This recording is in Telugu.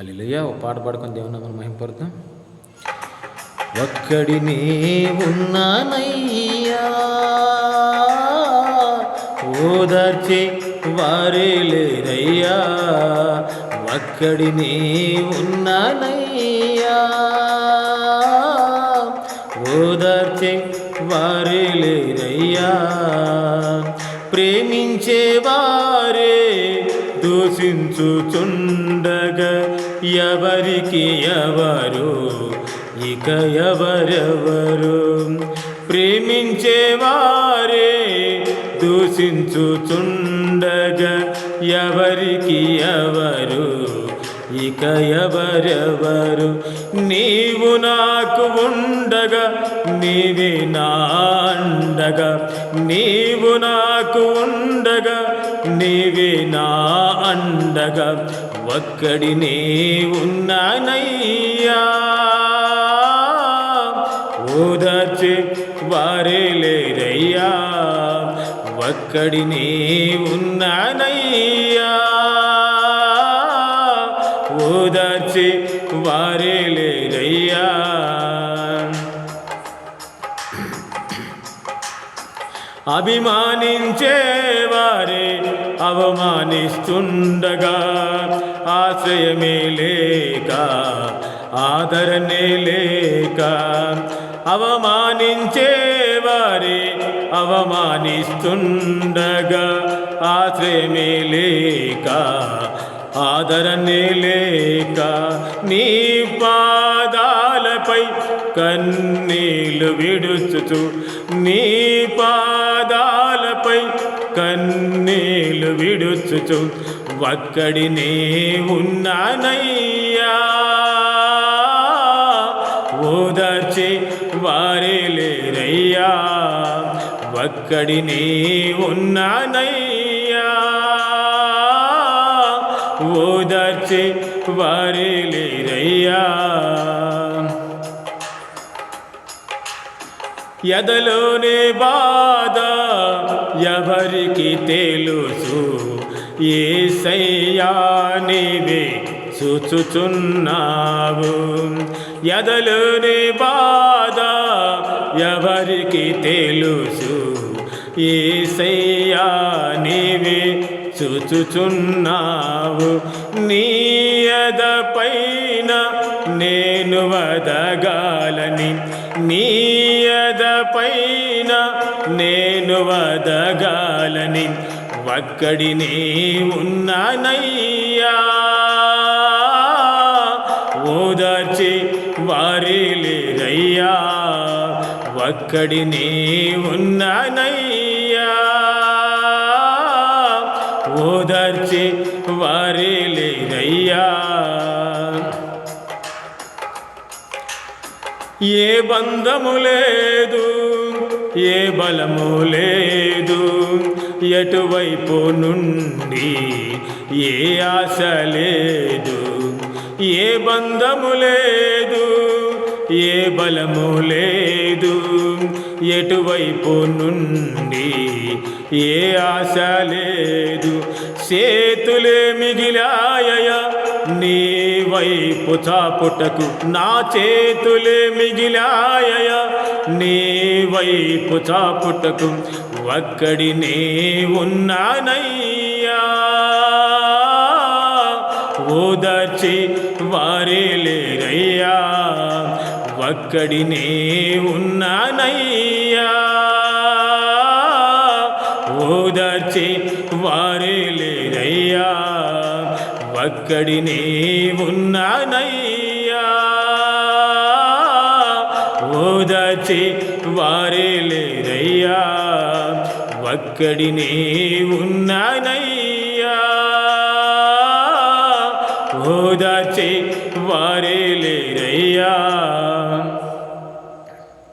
అల్లిలుయ్యా ఓ పాట పాడుకొని దేవుని మనం మహింపరుతాం ఒక్కడినే ఉన్నానయ్యా ఓదార్చే వారే లేరయ్యా. ఒక్కడినే ఉన్నానయ్యా ఓదార్చే వారే లేరయ్యా. ప్రేమించే వారే దూషించుచుండగా ఎవరికి ఎవరు? ఇక ఎవరెవరు? ప్రేమించే వారే దూషించుచుండగా ఎవరికి ఎవరు? ఇక ఎవరెవరు నీవు నాకు ఉండగా నీవే నాండగా నీవు నాకు ఉండగా నీవే నా అండగా. ఒక్కడినే ఉన్నానయ్యా. ఓదార్చే వారే లేరయ్యా. ఒక్కడినే ఉన్నానయ్యా. ఓదార్చే వారే లేరయ్యా. అభిమానించే వారే అవమానిస్తుండగా ఆశ్రయమే లేక ఆదరణే లేక. అవమానించే వారే అవమానిస్తుండగా ఆశ్రయమే లేక ఆదరణే లేక నీ పాదాలపై కన్నీలు విడుచుచు నీ పాదాలపై కన్నీలు విడుచుచు ఒక్కడినే ఉన్నానయ్యా. ఓదార్చి వారే లేరయ్యా. ఒక్కడినే ఉన్నానయ్యా. ఓదార్చి వారే లేరయ్యా. ఎదలోనే బాధ ఎవరికి తెలుసు? ఏ నీవే చూచుచున్నావు. ఎదలోనే బాధ ఎవరికి తెలుసు? ఏ నీవే చూచుచున్నావు. నీయద పైన నేను వదగాలని. నీయద పైన నేను వదగాలని. ఒక్కడినే ఉన్నానయ్యా ఓదార్చి వారే లేరయ్యా ఒక్కడినే ఉన్నానయ్యా ఓదార్చి వారే లేరయ్యా. ఏ బంధము లేదు ఏ బలము లేదు ఎటువైపు నుండి ఏ ఆశ లేదు ఏ బంధము లేదు ఏ బలము లేదు ఎటువైపు నుండి ఏ ఆశ లేదు చేతులే మిగిలాయ నీ వైపు చాపుటకు నా చేతులే మిగిలాయ నీ వైపు చాపుటకు ఒక్కడినే ఉన్నానయ్యా. ఓదర్చి వారే లేరయ్యా. ఒక్కడినే ఉన్నానయ్యా. ఓదార్చే వారే లేరయ్యా. ఒక్కడినే ఉన్నానయ్యా ఓదార్చే వారే లేరయ్యా. ఒక్కడినే ఉన్నానయ్యా ఓదార్చే వారే లేరయ్యా.